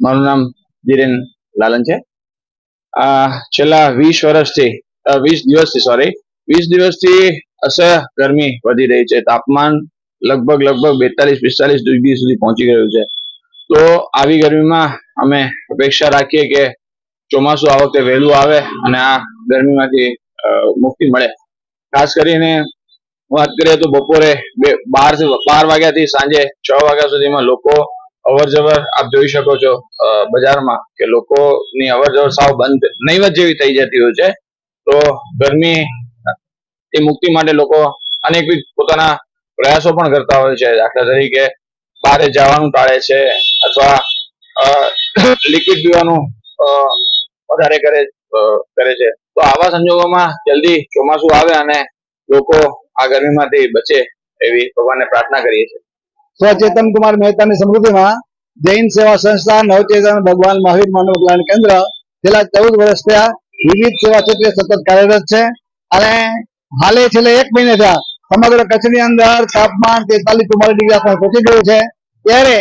મારું નામ ધીરેન લાલન છે. છેલ્લા વીસ વર્ષથી વીસ દિવસથી સોરી વીસ દિવસથી અસહ્ય ગરમી વધી રહી છે. તાપમાન લગભગ લગભગ બેતાલીસ, પિસ્તાલીસ ડિગ્રી સુધી પહોંચી ગયું છે. તો આવી ગરમીમાં અમે અપેક્ષા રાખીએ કે ચોમાસું આ વખતે વહેલું આવે અને આ ગરમીમાંથી મુક્તિ મળે. ખાસ કરીને વાત કરીએ તો બપોરે બે, બાર બાર વાગ્યાથી સાંજે છ વાગ્યા સુધીમાં લોકો અવર જવર આપ જોઈ શકો છો બજારમાં કે લોકોની અવર જવર સાવ બંધ નહીવત જેવી થઈ જતી હોય છે. તો ગરમી એ મુક્તિ માટે લોકો અનેકવિધ પોતાના પ્રયાસો પણ કરતા હોય છે. દાખલા તરીકે બહાર જવાનું ટાળે છે અથવા લિક્વિડ પીવાનું વધારે કરે કરે છે. તો આવા સંજોગોમાં જલ્દી ચોમાસું આવે અને લોકો આ ગરમીમાંથી બચે એવી ભગવાનને પ્રાર્થના કરીએ છીએ. સ્વચેતન કુમાર મહેતાની સમૃદ્ધિમાં જૈન સેવા સંસ્થા, નવચેતન ભગવાન મહાવીર માનવ કલ્યાણ કેન્દ્ર, છેલ્લા ચૌદ વર્ષ થયા વિવિધ સેવા ક્ષેત્રે સતત કાર્યરત છે. અને હાલે છેલ્લે એક મહિને થયા સમગ્ર કચ્છની અંદર તાપમાન તેતાલીસ ચુમ્માલીસ ડિગ્રી આસપાસ પહોંચી ગયું છે. ત્યારે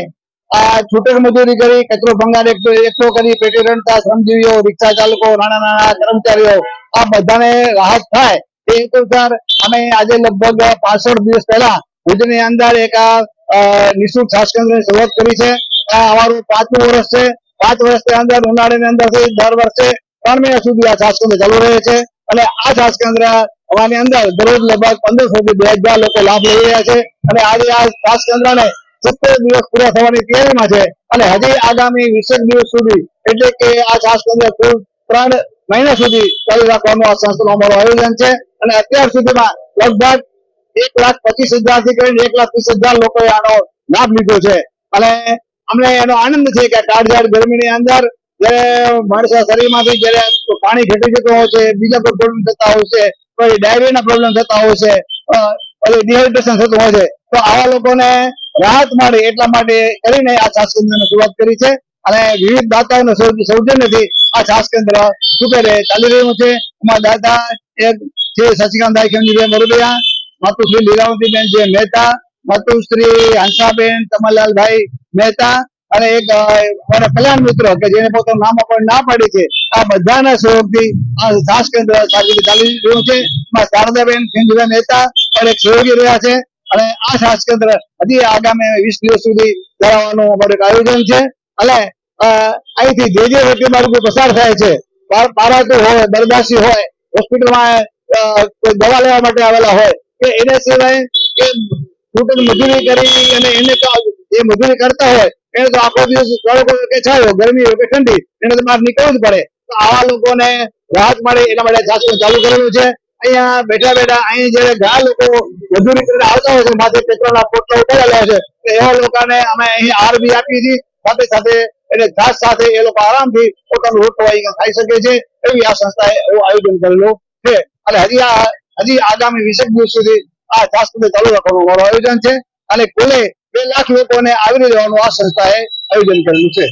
આ છૂટક મજૂરી કરી, કચરો ભંગાર એકઠો કરી, પેટી રણતા શ્રમજીવીઓ, રિક્ષા ચાલકો, નાના નાના કર્મચારીઓ, આ બધાને રાહત થાય. તે હેતુસર અમે આજે લગભગ પાસઠ દિવસ પહેલા ભુજની અંદર એક આ નિઃશુલ્ક છાસ કેન્દ્રની શરૂઆત કરી છે. આ અમારું પાંચમું વર્ષ છે. પાંચ વર્ષની અંદર ઉનાળાની અંદરથી દર વર્ષે ત્રણ મહિના સુધી આ છાસ કેન્દ્ર ચાલુ રહે છે અને આ છાસ કેન્દ્ર અમારી અંદર દરરોજ લગભગ પંદરસો થી બે હજાર લોકો લાભ લઈ રહ્યા છે અને આજે આ છાસ કેન્દ્રને સત્તર દિવસ પૂરા થવાની તૈયારીમાં છે અને હજી આગામી વીસેક દિવસ સુધી એટલે કે આ છાસ કેન્દ્ર કુલ ત્રણ મહિના સુધી ચાલુ રાખવાનું આ સંસ્થાનું અમારું આયોજન છે અને અત્યાર સુધીમાં લગભગ એક લાખ પચીસ હજારથી કરીને એક લાખ ત્રીસ હજાર લોકોએ આનો લાભ લીધો છે. અને અમને એનો આનંદ છે કે કાળઝાળ ગરમીની અંદર જ્યારે માણસના શરીરમાંથી જયારે પાણી ઘટી જતું હોય છે, બીજા કોઈ પ્રોબ્લેમ થતા હોય છે, કોઈ ડાયરિયાના પ્રોબ્લેમ થતા હોય છે ડિહાઇડ્રેશન થતું હોય છે, તો આવા લોકોને રાહત મળે એટલા માટે કરીને આ છાસ કેન્દ્રની શરૂઆત કરી છે. અને વિવિધ દાતાઓના સૌજન્યથી આ છાસ કેન્દ્ર સુપેરે ચાલી રહ્યું છે. એમાં દાતા એક છે, શશિકાંતભાઈ ખેમજીભાઈ મરુદિયા માતુશ્રી લીલાવતીબેન જે મહેતા માતુશ્રી હંસાબેન કમલલાલભાઈ મહેતા અને એક અમારા કલ્યાણ મિત્રો કે જેને પોતાનું નામ આપણને ના પાડી છે, આ બધાના સહયોગથી આ છાસ કેન્દ્ર ચાલી રહ્યું છે. એમાં શારદાબેન ખેમજીભાઈ મહેતા પણ એક સહયોગી રહ્યા છે અને આ છાસ કેન્દ્ર હજી આગામી વીસ દિવસ સુધી કરાવવાનું અમારું આયોજન છે. અને અહીંથી જે જે વ્યક્તિ મારું પસાર થાય છે પારાતું હોય બરદાસી હોય, હોસ્પિટલમાં કોઈ દવા લેવા માટે આવેલા હોય કે એના સિવાય કે છૂટક મજૂરી કરી અને એને જે મજૂરી કરતા હોય, એને તો આખો દિવસ કે છાયો, ગરમી કે ઠંડી, એને તો બહાર નીકળવું જ પડે. તો આવા લોકોને રાહત મળે એના માટે શાસન ચાલુ કરેલું છે. અહીંયા બેઠા બેઠા અહીં જે ઘણા લોકો મજૂરી કરીને આવતા હોય છે માથે પેટ્રોલના પોટલા ઉપાડેલા છે, તો એવા લોકોને અમે અહીં આરબી આપી હતી સાથે સાથે એટલે ઘાસ સાથે એ લોકો આરામથી પોતાનું રોટલો અહીંયા ખાઈ શકે છે. એવી આ સંસ્થાએ એવું આયોજન કરેલું છે. અને હજી આ હજી આગામી વીસેક દિવસ સુધી આ ચાલુ રાખવાનું અમારું આયોજન છે અને કુલે બે લાખ લોકોને આવરી લેવાનું આ સંસ્થાએ આયોજન કરેલું છે.